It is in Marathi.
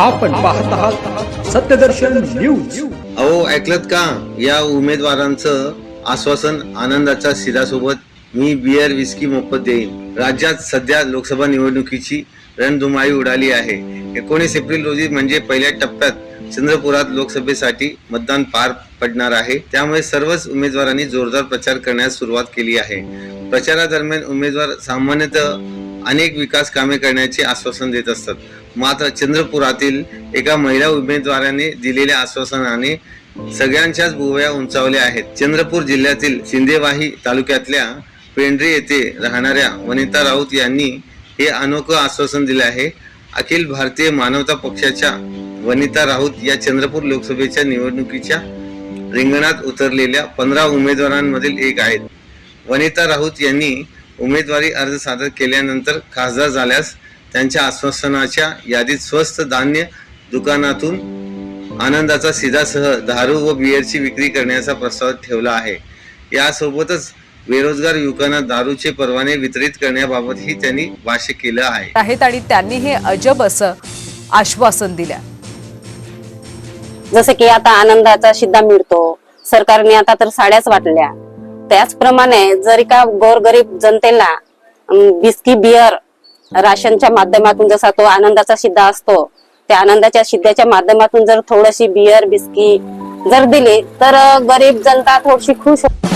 आपण पाहत आहात सत्यदर्शन न्यूज. अहो ऐकलत का? या उमेदवारांचं आश्वासन आनंदाच्या शिरासोबत मी बियर विस्की मोफत देईन. राज्यात सध्या लोकसभा निवडणुकीची रणधुमाळी उडाली आहे. एकोणीस एप्रिल रोजी म्हणजे पहिल्या टप्प्यात चंद्रपुरात लोकसभेसाठी मतदान पार पडणार आहे. त्यामुळे सर्वच उमेदवारांनी जोरदार प्रचार करण्यास सुरुवात केली आहे. प्रचारादरम्यान उमेदवार सामान्यतः अनेक विकास कामे करण्याचे आश्वासन देत असतात. मात्र चंद्रपुरातील एका महिला उमेदवाराने दिलेल्या आश्वासनाने सगळ्यांच्याच भुवया उंचावल्या आहेत. चंद्रपूर जिल्ह्यातील शिंदेवाही तालुक्यातल्या पेंढरी येथे राहणाऱ्या वनिता राऊत यांनी हे अनोखं आश्वासन दिले आहे. अखिल भारतीय मानवता पक्षाच्या वनिता राऊत या चंद्रपूर लोकसभेच्या निवडणुकीच्या रिंगणात उतरलेल्या पंधरा उमेदवारांमधील एक आहेत. वनिता राऊत यांनी उमेदवारी अर्ज सादर केल्यानंतर खासदार झाल्यास त्यांच्या आश्वासनाच्या यादीत स्वस्त धान्य दुकानातून आनंदाचा सिधासह दारू व बिअरची विक्री करण्याचा प्रस्ताव ठेवला आहे. यासोबतच बेरोजगार युवकांना दारूचे परवाने वितरित करण्याबाबतही त्यांनी भाष्य केलं आहे. आहेत आणि त्यांनी हे अजब असं आश्वासन दिलं. जसं की आता आनंदाचा शिद्धा मिळतो. सरकारने आता तर साड्याच वाटल्या. त्याचप्रमाणे जरी का गोरगरीब जनतेला बिस्की बियर राशनच्या माध्यमातून जसा तो आनंदाचा शिद्धा असतो त्या आनंदाच्या शिद्ध्याच्या माध्यमातून जर थोडीशी बियर बिस्की जर दिली तर गरीब जनता थोडीशी खुश होते.